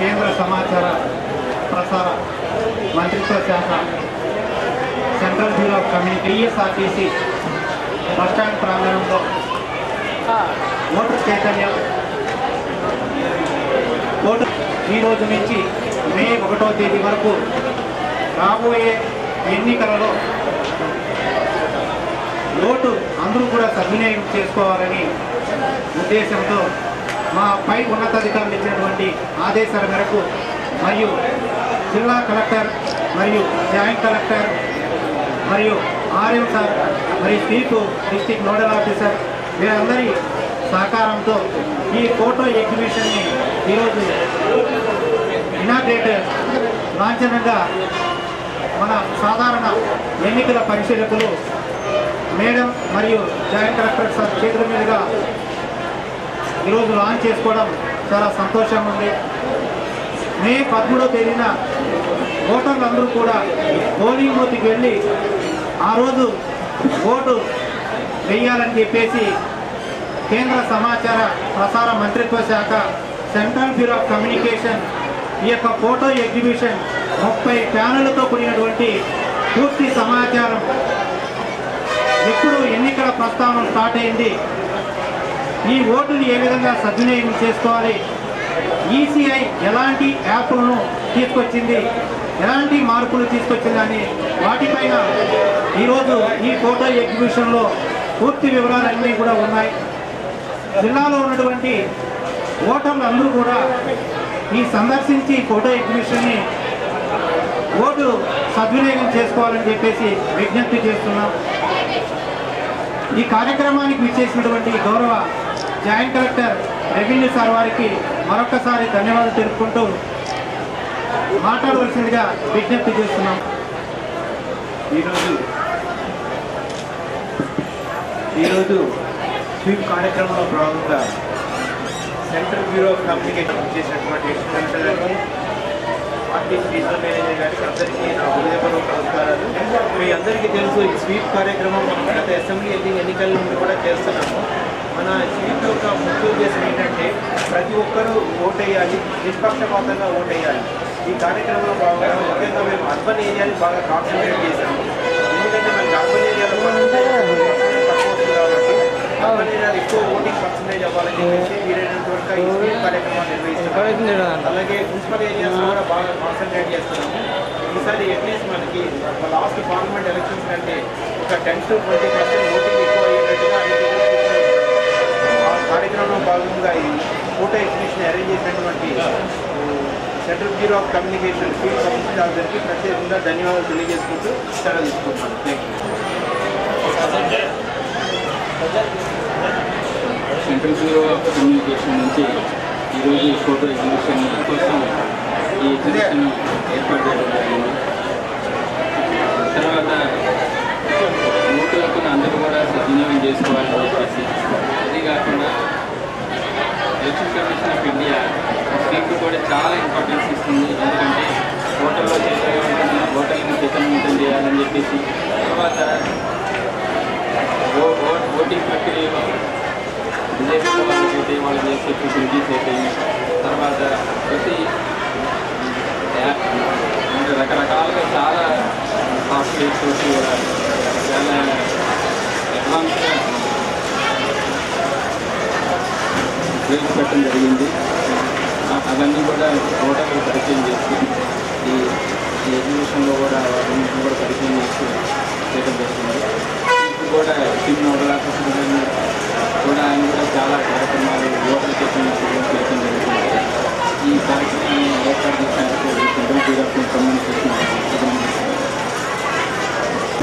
కేంద్ర సమాచార ప్రసార మంత్రిత్వ శాఖ central bureau of community ESRTC bus stand ప్రాంగణంలో ఓటర్ చైతన్యం. ఓటు ఈరోజు నుంచి మే ఒకటో తేదీ వరకు రాబోయే ఎన్నికలలో ఓటు అందరూ కూడా సద్వినియోగం చేసుకోవాలని ఉద్దేశంతో మా పై ఉన్నతాధికారులు ఇచ్చినటువంటి ఆదేశాల మేరకు మరియు జిల్లా కలెక్టర్ మరియు జాయింట్ కలెక్టర్ మరియు ఆర్ఎం సార్ మరియు స్వీప్ డిస్టిక్ నోడల్ ఆఫీసర్ వీరందరి సహకారంతో ఈ ఫోటో ఎగ్జిబిషన్ని ఈరోజు ఇనాగ్రేట్ లాంఛనంగా మన సాధారణ ఎన్నికల పరిశీలకులు మేడం మరియు జాయింట్ కలెక్టర్ సార్ చేతుల మీదుగా ఈరోజు లాంచ్ చేసుకోవడం చాలా సంతోషంగా ఉంది. మే పదమూడో తేదీన ఓటర్లు అందరూ కూడా పోలింగ్ బూత్కి వెళ్ళి ఆ రోజు ఓటు వేయాలని చెప్పేసి కేంద్ర సమాచార ప్రసార మంత్రిత్వ శాఖ సెంట్రల్ బ్యూరో ఆఫ్ కమ్యూనికేషన్ ఈ యొక్క ఫోటో ఎగ్జిబిషన్ ముప్పై ప్యానెళ్ళతో కూడినటువంటి పూర్తి సమాచారం ఎప్పుడు ఎన్నికల ప్రస్తావన స్టార్ట్ అయింది ఈ ఓటుని ఏ విధంగా సద్వినియోగం చేసుకోవాలి? ఈసీఐ ఎలాంటి యాప్లను తీసుకొచ్చింది? ఎలాంటి మార్పులు తీసుకొచ్చిందని వాటిపైన ఈరోజు ఈ ఫోటో ఎగ్జిబిషన్లో పూర్తి వివరాలన్నీ కూడా ఉన్నాయి. జిల్లాలో ఉన్నటువంటి ఓటర్లు అందరూ కూడా ఈ సందర్శించి ఫోటో ఎగ్జిబిషన్ని ఓటు సద్వినియోగం చేసుకోవాలని చెప్పేసి విజ్ఞప్తి చేస్తున్నాం. ఈ కార్యక్రమానికి విచ్చేసినటువంటి గౌరవ జాయింట్ కలెక్టర్ రెవెన్యూ సార్ వారికి మరొకసారి ధన్యవాదాలు తెలుపుకుంటూ మాట్లాడవలసిందిగా విజ్ఞప్తి చేస్తున్నాం. ఈరోజు ఈరోజు స్వీప్ కార్యక్రమంలో భాగంగా సెంట్రల్ బ్యూరో ఆఫ్ కమ్యూనికేషన్ చేసినటువంటి కలెక్టర్ గారికి పార్టీ రీజనల్ మేనేజర్ గారికి అందరికీ నా హృదయపూర్వక నమస్కారాలు. మీ అందరికీ తెలుసు ఈ స్వీప్ కార్యక్రమం మనం గత అసెంబ్లీ ఎన్ని ఎన్నికల నుండి కూడా చేస్తున్నాము. మన స్వీప్ యొక్క ముఖ్య ఉద్దేశం ఏంటంటే ప్రతి ఒక్కరూ ఓటేయాలి నిష్పక్షపాతంగా ఓటేయాలి. ఈ కార్యక్రమంలో భాగంగా ముఖ్యంగా మేము అర్బన్ ఏరియాని బాగా కాన్సన్ట్రేట్ చేశాము. ఎందుకంటే మనకి అర్బన్ ఏరియాలో తక్కువ వస్తుంది కాబట్టి అర్బన్ ఏరియాలో ఎక్కువ ఓటింగ్ పర్సంటేజ్ అవ్వాలని చెప్పేసి వీలైనంత వరకు ఈ కార్యక్రమాన్ని నిర్వహిస్తున్నాము. అలాగే మున్సిపల్ ఏరియాస్ కూడా బాగా కాన్సన్ట్రేట్ చేస్తున్నాము. ఈసారి అట్లీస్ట్ మనకి లాస్ట్ పార్లమెంట్ ఎలక్షన్స్ కంటే ఒక ten to twenty percent voting ఎక్కువ అయ్యేటట్టుగా కార్యక్రమంలో భాగంగా ఈ ఫోటో ఎగ్జిబిషన్ అరేంజ్ చేసినటువంటి central bureau of communication field commissioner ప్రత్యేకంగా ధన్యవాదాలు తెలియజేసుకుంటూ సెలవు తీసుకుంటున్నాను. Thank you central bureau of communication నుంచి ఈరోజు ఈ ఫోటో ఎగ్జిబిషన్ కోసం ఈ ఎగ్జిబిషన్ ఏర్పాటు చేయడం జరిగింది. తర్వాత ఓటు అందరూ కూడా సద్వినియోగం చేసుకోవాలని చెప్పేసి అది కాకుండా ఎలక్షన్ కమిషన్ ఆఫ్ ఇండియా దీనికి కూడా చాలా ఇంపార్టెన్స్ ఇస్తుంది. ఎందుకంటే ఓటర్లో చైతన్యవంతం ఓటర్లను చైతన్యవంతం చేయాలని చెప్పేసి తర్వాత ఓటింగ్ ప్రక్రియలో విజయవంతమైతే వాళ్ళు చేసే ఫెసిలిటీస్ అయిపోయి తర్వాత ప్రతి అంటే రకరకాలుగా చాలా సాఫ్ట్వేర్స్ కూడా చాలా అడ్వాన్స్గా ప్రవేశపెట్టడం జరిగింది. ఆ- అవన్నీ కూడా ఓటర్లకు పరిచయం చేసి ఈ ఎగ్జిబిషన్లో కూడా వాటిని కూడా పరిచయం చేసి చేయడం జరిగింది. ఇప్పుడు కూడా టీమ్ నోడల్ ఆఫీసర్ గారిని కూడా ఆయన కూడా చాలా కార్యక్రమాలు ఓటర్ చేసిన చేయడం జరుగుతుంది ఈ కార్యక్రమాన్ని ఏర్పాటు చేసినందుకు సెంట్రల్ ఆఫ్ కమ్యూనికేషన్.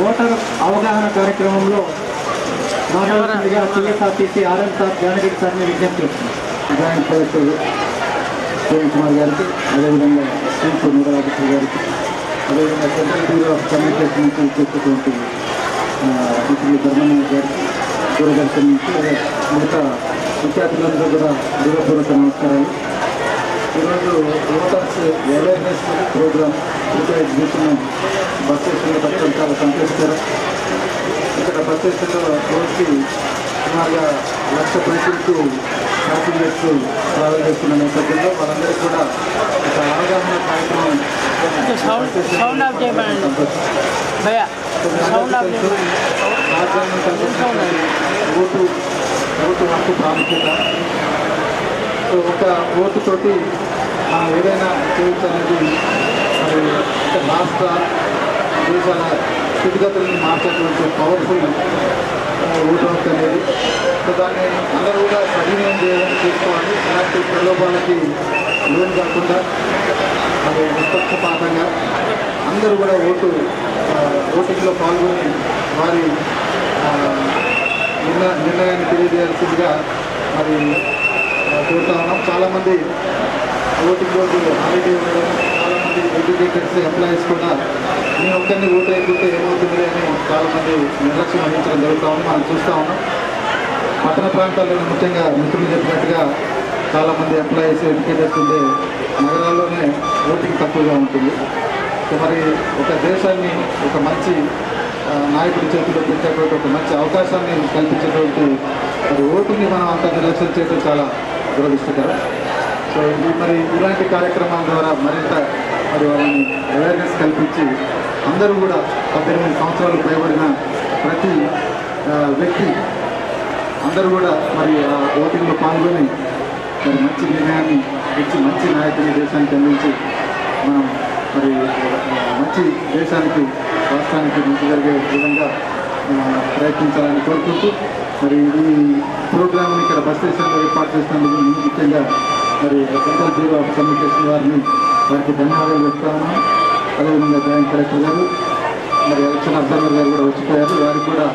ఓటర్ అవగాహన కార్యక్రమంలో మాట్లాడుతుందిగా టీఎస్ఆర్టీసీ ఆర్ఎం సార్ జానగిరి సార్ని విజ్ఞప్తి చేస్తున్నాం. జాయింట్ కలెక్టర్ కిరణ్ కుమార్ గారికి అదేవిధంగా చీఫ్ నూడల్ గారికి అదేవిధంగా సెంట్రల్ బ్యూరో ఆఫ్ కమ్యూనికేషన్ నుంచి వచ్చేటటువంటి ఆ, మిత్రులు ధర్మనాథ్ గారికి దూరదర్శన్ నుంచి అదే మిగతా విద్యార్థులందరూ కూడా దూరపూర్వక నమస్కారాలు. ఈరోజు voters awareness program photo exhibition bus స్టేషన్లో పెట్టడం చాలా సంతోషకరం ఇక్కడ బస్ స్టేషన్లో రోజుకి సుమారుగా లక్ష పైసలకు ప్యాసింజర్స్ ట్రావెల్ చేస్తున్న నేపథ్యంలో వాళ్ళందరికీ కూడా ఒక అవగాహన కార్యక్రమం ఓటు ఓటు హక్కు ప్రాముఖ్యత. సో ఒక ఓటుతోటి మనం ఏదైనా చేయొచ్చనేది మరి ఒక రాష్ట్ర దేశాల స్థితిగతులను మార్చేటువంటి పవర్ఫుల్ ఓటు హక్కు అనేది సో దాన్ని అందరూ కూడా సద్వినియోగం చేయడానికి చేసుకోవాలి ఇలాంటి ప్రలోభాలకి లోన్ కాకుండా మరి నిష్పక్షపాతంగా అందరూ కూడా ఓటు ఓటింగ్లో పాల్గొని వారి నిర్ణయాన్ని తెలియజేయాల్సిందిగా మరి కోరుతా ఉన్నాం. చాలామంది ఓటింగ్ రోజు హాలిడే ఉండడం చాలామంది ఎడ్యుకేటర్స్ ఎంప్లాయీస్ కూడా నేను ఒక్కరిని ఓటు అయిపోతే ఏమవుతుంది అని చాలామంది నిర్లక్ష్యం వహించడం జరుగుతూ ఉంది. మనం చూస్తూ ఉన్నాం. పట్టణ ప్రాంతాల్లో ముఖ్యంగా మిత్రులు చెప్పినట్టుగా చాలామంది ఎంప్లాయీస్ ఎడ్యుకేటర్స్ ఉండే నగరాల్లోనే ఓటింగ్ తక్కువగా ఉంటుంది. సో మరి ఒక దేశాన్ని ఒక మంచి నాయకుడి చేతిలో పెట్టేటువంటి ఒక మంచి అవకాశాన్ని కల్పించేటువంటి మరి ఓటుని మనం అంత నిర్లక్ష్యం చేయడం చాలా దురదృష్టకరం. సో మరి ఇలాంటి కార్యక్రమాల ద్వారా మరింత మరి వాళ్ళని అవేర్నెస్ కల్పించి అందరూ కూడా పద్దెనిమిది సంవత్సరాలు పైబడిన ప్రతి వ్యక్తి అందరూ కూడా మరి ఆ ఓటింగ్లో పాల్గొని మరి మంచి నిర్ణయాన్ని ఇచ్చి మంచి నాయకుని దేశానికి అందించి మనం మరి మంచి దేశానికి రాష్ట్రానికి మంచి జరిగే విధంగా ప్రయత్నించాలని కోరుకుంటూ మరి ఈ ప్రోగ్రామ్ని ఇక్కడ బస్ స్టేషన్లో ఏర్పాటు చేసినందుకు ముఖ్యంగా మరి సెంట్రల్ బ్యూరో ఆఫ్ కమ్యూనికేషన్ వారిని వారికి ధన్యవాదాలు చెప్తా ఉన్నాను. అదేవిధంగా జాయింట్ కలెక్టర్ గారు మరి ఎలక్షన్ అబ్జర్వర్ గారు కూడా వచ్చిపోయారు. వారికి కూడా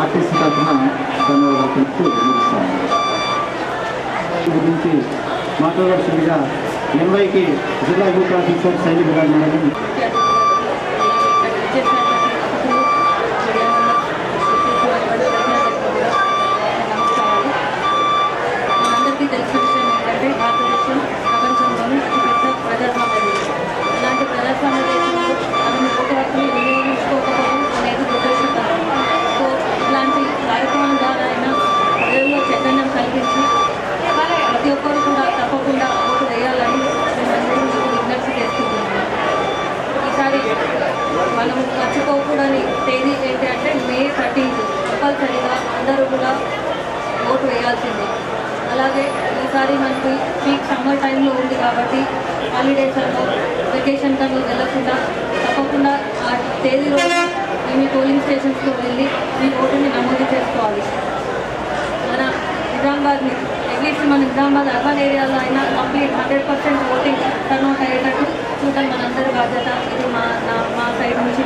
ఆర్టీసీ తరఫున ధన్యవాదాలు తెలుపుతూ వినిపిస్తాను గురించి మాట్లాడాల్సిందిగా ఎంవైకి జిల్లా యూత్ ఆఫీసర్ సైనిక గారు మేడం అందరికీ తెలిసిన విషయం ఏంటంటే భారతదేశం ప్రపంచంలోని అతిపెద్ద ప్రజాస్వామ్య దేశం ఇలాంటి ప్రజాస్వామ్య దేశంలో అతని ఓటు హక్కుని వినియోగించుకోకపోవడం అనేది దురదృష్టకరం సో ఇలాంటి కార్యక్రమం ద్వారా అయినా ప్రజల్లో చైతన్యం కల్పించి ప్రతి ఒక్కరు కూడా తప్పకుండా ఓటు వేయాలని మేమందరం మీకు విజ్ఞప్తి చేస్తున్నాము ఈసారి మనం మర్చిపోకూడని తేదీ ఏంటి అంటే మే థర్టీన్త్. కంపల్సరీగా అందరూ కూడా ఓటు వేయాల్సిందే. అలాగే ఈసారి మనకి పీక్ సమ్మర్ టైంలో ఉంది కాబట్టి హాలిడేస్ అను వెకేషన్ కను వెళ్ళకుండా తప్పకుండా ఆ తేదీ రోజు మీ పోలింగ్ స్టేషన్స్లో వెళ్ళి మీ ఓటుని నమోదు చేసుకోవాలి. మన నిజామాబాద్ని అట్లీస్ట్ మన నిజామాబాద్ అర్బన్ ఏరియాలో అయినా complete hundred percent voting turnout అయ్యేటట్టు చూడడం మనందరి బాధ్యత ఇది మా నా మా సైడ్ నుంచి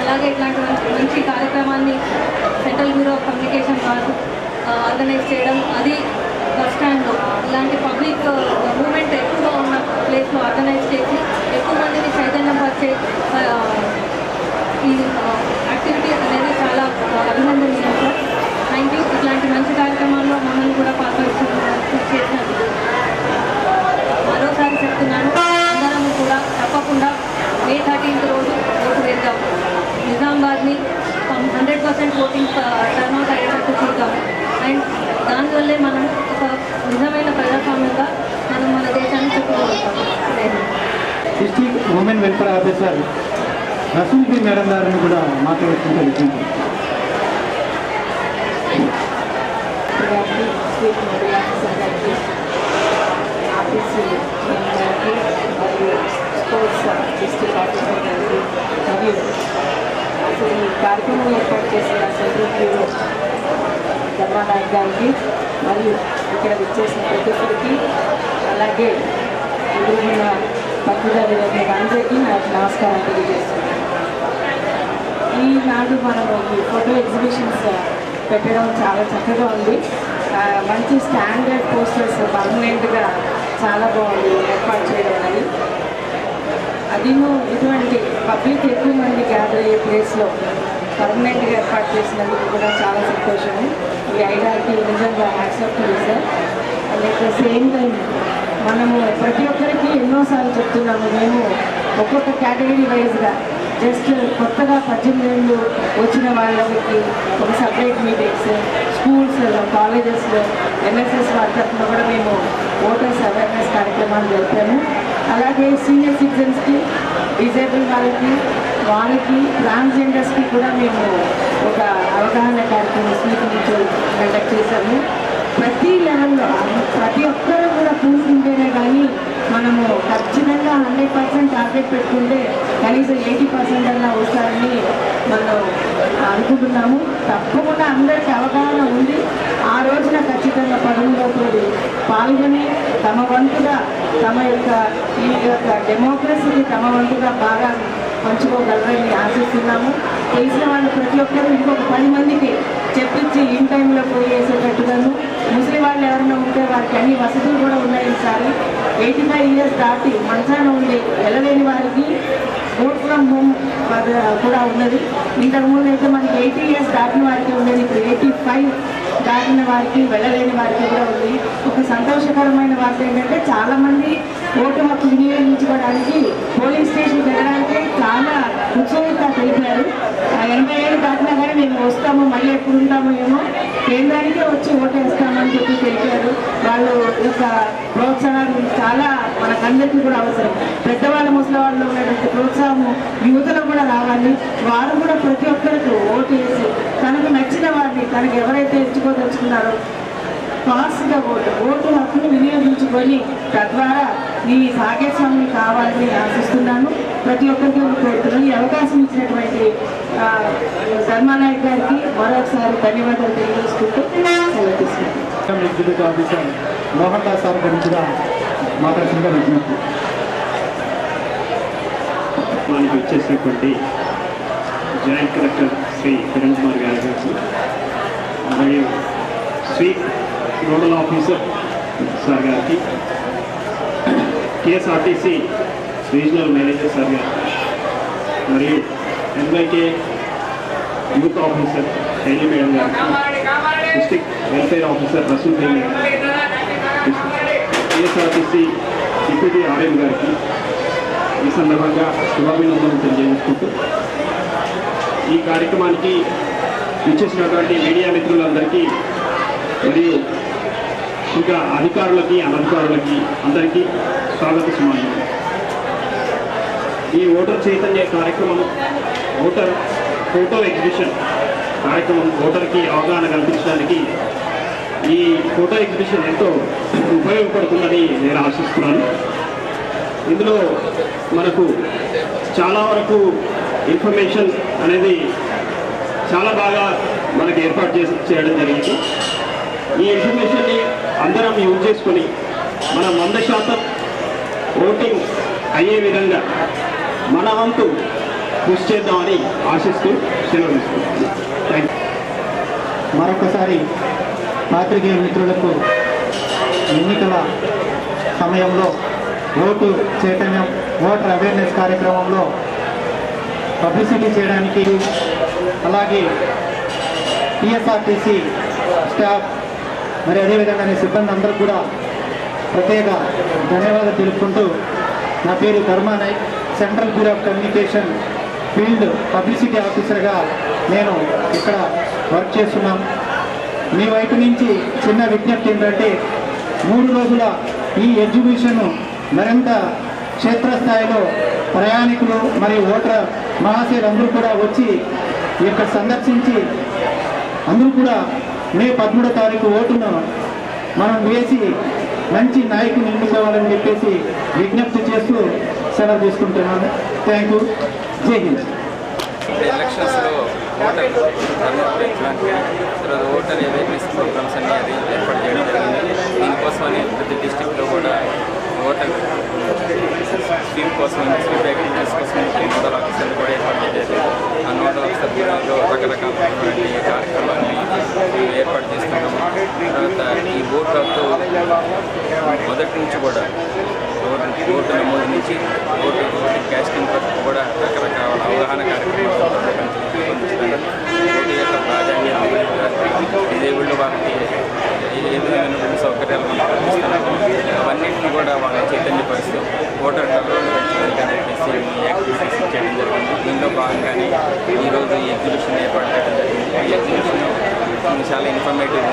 అలాగే ఇట్లాంటి మంచి కార్యక్రమాన్ని సెంట్రల్ బ్యూరో ఆఫ్ కమ్యూనికేషన్ వారు ఆర్గనైజ్ చేయడం అది బస్ స్టాండ్లో ఇలాంటి పబ్లిక్ మూమెంట్ ఎక్కువగా ఉన్న ప్లేస్లో ఆర్గనైజ్ చేసి ఎక్కువ మందిని చైతన్యపరిచే ఈ యాక్టివిటీ అనేది చాలా అభినందనీయం సార్ థ్యాంక్ యూ ఇట్లాంటి మంచి కార్యక్రమం మమ్మల్ని కూడా పాల్గొంటున్నారు చేసినందుకు మరోసారి చెప్తున్నాను అందరం కూడా తప్పకుండా మే థర్టీన్త్ రోజు ఓటు వేద్దాం నిజామాబాద్ని హండ్రెడ్ పర్సెంట్ ఓటింగ్ టర్న్అవుట్ అయ్యేటట్టు చూద్దాం అండ్ దానివల్లే మనం ఒక నిజమైన ప్రజాస్వామ్యంగా మనం మన దేశాన్ని చెప్పుకోగలుగుతాం district women welfare officer madam గారిని కూడా మాట్లాడుతుంటే విజ్ఞప్తి ఆఫీసు మరియు స్పోర్ట్స్ మరియు అసలు ఈ కార్యక్రమం ఏర్పాటు చేసిన సెంట్రల్ ధర్మానాయక్ గారికి మరియు ఇక్కడ విచ్చేసిన ప్రతి ఒక్కరికి అలాగే ఎదురున్న పత్రికలు అందరికీ నాకు నమస్కారం తెలియజేస్తున్నాను. ఈనాడు మనం ఈ ఫోటో ఎగ్జిబిషన్స్ పెట్టడం చాలా చక్కగా ఉంది. మంచి స్టాండర్డ్ పోస్టర్స్ పర్మనెంట్గా చాలా బాగుంది ఏర్పాటు చేయడం అనేది. అదిను ఇటువంటి పబ్లిక్ ఎక్కువ మంది గ్యాదర్ అయ్యే ప్లేస్లో పర్మనెంట్గా ఏర్పాటు చేసినందుకు కూడా చాలా సంతోషము. ఈ ఐడియాకి నిజంగా accept sir and at the same time మనము ప్రతి ఒక్కరికి ఎన్నోసార్లు చెప్తున్నాము మేము ఒక్కొక్క కేటగిరీ వైజ్గా జస్ట్ కొత్తగా పద్దెనిమిది ఏళ్ళు వచ్చిన వాళ్ళకి ఒక సపరేట్ మీటింగ్స్ స్కూల్స్లో కాలేజెస్లో ఎన్ఎస్ఎస్ వారి తరఫున కూడా మేము ఓటర్స్ అవేర్నెస్ కార్యక్రమాలు జరిపాము. అలాగే సీనియర్ సిటిజన్స్కి డిజేబుల్ వాళ్ళకి వాళ్ళకి ట్రాన్స్జెండర్స్కి కూడా మేము ఒక అవగాహన కార్యక్రమం స్వీకరించి కండక్ట్ చేశాము. ప్రతి లెవెల్లో ప్రతి ఒక్కరూ కూడా చూసుకుంటేనే కానీ మనము ఖచ్చితంగా హండ్రెడ్ పర్సెంట్ టార్గెట్ పెట్టుకుంటే కనీసం ఎయిటీ పర్సెంట్ అన్నా వస్తారని మనం అనుకుంటున్నాము. తప్పకుండా అందరికీ అవగాహన ఉంది. ఆ రోజున ఖచ్చితంగా పదవుల్లో పాల్గొని తమ వంతుగా తమ యొక్క ఈ యొక్క డెమోక్రసీని తమ వంతుగా బాగా పంచుకోగలరని ఆశిస్తున్నాము. తెలిసిన వాళ్ళు ప్రతి ఒక్కరు ఇంకొక పది మందికి చెప్పించి ఇన్ టైంలో పోయేసేటట్టుగాను ముస్లిం వాళ్ళు ఎవరైనా ఉంటే వారికి అన్ని వసతులు కూడా ఉన్నాయి ఈసారి. ఎయిటీ ఫైవ్ ఇయర్స్ దాటి మంచాన ఉంది వెళ్ళలేని వారికి వర్క్ ఫ్రమ్ హోమ్ కూడా ఉన్నది. ఇంతకుముందు అయితే మనకి ఎయిటీ ఇయర్స్ దాటిన వారికి ఉండేది ఇప్పుడు ఎయిటీ ఫైవ్ దాటిన వారికి వెళ్ళలేని వారికి కూడా ఉంది. ఒక సంతోషకరమైన వార్త ఏంటంటే చాలామంది ఓటు హక్కు వినియోగించుకోవడానికి పోలింగ్ స్టేషన్ వెళ్ళడానికి చాలా ఉత్సుకత తెలిపారు. ఎనభై ఏళ్ళు దాటినా కానీ మేము వస్తాము మళ్ళీ ఎప్పుడు ఉంటామో ఏమో కేంద్రానికే వచ్చి ఓటు వేస్తామని చెప్పి తెలిపారు. వాళ్ళు యొక్క ప్రోత్సాహం చాలా మనకందరికీ కూడా అవసరం. పెద్దవాళ్ళ ముసలి వాళ్ళు ఉన్నటువంటి ప్రోత్సాహము యువతలో కూడా రావాలి. వారు కూడా ప్రతి ఒక్కరికి ఓటు వేసి తనకు నచ్చిన వారిని తనకు ఎవరైతే ఎంచుకోదలుచుకున్నారో ఫాస్ట్గా ఓటు ఓటు హక్కును వినియోగించుకొని తద్వారా ఈ భాగస్వామి కావాలని ఆశిస్తున్నాను. ప్రతి ఒక్కరికి కోరుతున్నాను. ఈ అవకాశం ఇచ్చినటువంటి ధర్మానాయక్ గారికి మరొకసారి ధన్యవాదాలు తెలియజేసుకుంటూ సెలవు తీసుకుంటాను మోహన్ దాస్ సార్ గురించి విజ్ఞప్తి మనకి వచ్చేసినటువంటి జాయింట్ కలెక్టర్ శ్రీ కిరణ్ కుమార్ గారి గారికి మరియు స్వీప్ నోడల్ ఆఫీసర్ సార్ గారికి. కేఎస్ఆర్టీసీ రీజనల్ మేనేజర్ సార్ గారికి. మరియు MIK youth officer Shaili madam గారికి. District welfare officer Rasool Devi KSRTC deputy RM గారికి ఈ సందర్భంగా శుభాభినందనలు తెలియజేసుకుంటూ ఈ కార్యక్రమానికి విచ్చేసినటువంటి మీడియా మిత్రులందరికీ మరియు ఇంకా అధికారులకి అనధికారులకి అందరికీ స్వాగత సుమాన్యం ఈ ఓటర్ చైతన్య కార్యక్రమం ఓటర్ ఫోటో ఎగ్జిబిషన్ కార్యక్రమం ఓటర్కి అవగాహన కల్పించడానికి ఈ ఫోటో ఎగ్జిబిషన్ ఎంతో ఉపయోగపడుతుందని నేను ఆశిస్తున్నాను. ఇందులో మనకు చాలా వరకు ఇన్ఫర్మేషన్ అనేది చాలా బాగా మనకి ఏర్పాటు చేసి చేయడం జరిగింది. ఈ ఇన్ఫర్మేషన్ని అందరం యూజ్ చేసుకొని మనం వంద శాతం ఓటింగ్ అయ్యే విధంగా మన వంతు కృషి చేద్దామని ఆశిస్తూ సెలవు థ్యాంక్ యూ మరొకసారి పాత్రికేయ మిత్రులకు ఎన్నికల సమయంలో ఓటు చైతన్యం ఓటర్ అవేర్నెస్ కార్యక్రమంలో పబ్లిసిటీ చేయడానికి అలాగే టీఎస్ఆర్టీసీ స్టాఫ్ మరి అదేవిధంగా నీ సిబ్బంది అందరూ కూడా ప్రత్యేక ధన్యవాదాలు తెలుపుకుంటూ నా పేరు కర్మానాయ్ central bureau of communication field publicity ఆఫీసర్గా నేను ఇక్కడ వర్క్ చేస్తున్నాను. మీ వైపు నుంచి చిన్న విజ్ఞప్తి ఏంటంటే మూడు రోజుల ఈ ఎగ్జిబిషన్ మరింత క్షేత్రస్థాయిలో ప్రయాణికులు మరియు ఓటర్ మహాశయులు అందరూ కూడా వచ్చి ఇక్కడ సందర్శించి అందరూ కూడా మే పదమూడో తారీఖు ఓటును మనం వేసి మంచి నాయకుని ఎన్నుకోవాలని చెప్పేసి విజ్ఞప్తి చేస్తూ సెలవు తీసుకుంటున్నాను. థ్యాంక్ యూ జై హింద్ ఎలక్షన్స్లో ఓటర్ ఓటర్ అవేర్నెస్ ప్రోగ్రామ్స్ అన్ని అది ఏర్పాటు చేయడం జరిగింది దీనికోసమని ప్రతి డిస్టిక్లో కూడా ఓటర్ స్కీమ్ కోసం స్కీమ్ యాక్టివిటీస్ కోసం నోడల్ ఆఫీసర్లు కూడా ఏర్పాటు చేశారు ఆ నోడల్ ఆఫీసర్ బృందంలో రకరకాలైనటువంటి కార్యక్రమాన్ని ఏర్పాటు చేస్తున్నాము. తర్వాత ఈ బోర్డు మొదటి నుంచి కూడా బోర్డు నమోదు నుంచి బోర్డు క్యాస్టింగ్ వరకు కూడా రకరకాల అవగాహన కార్యక్రమాలు రూపొందించడానికి బోర్డు యొక్క ప్రాధాన్యత దేవుళ్ళు వారికి ఏ విధమైనటువంటి సౌకర్యాలు మనకు కల్పిస్తున్నారు అవన్నింటిని కూడా వాళ్ళ చైతన్యపరుస్తూ ఓటర్ పెంచడానికి చెప్పేసి యాక్టివిటీస్ చేయడం జరిగింది. దీనిలో భాగంగానే ఈరోజు ఎగ్జిబిషన్ ఏర్పాటు చేయడం జరిగింది. ఈ ఎగ్జిబిషన్ చాలా ఇన్ఫర్మేటివ్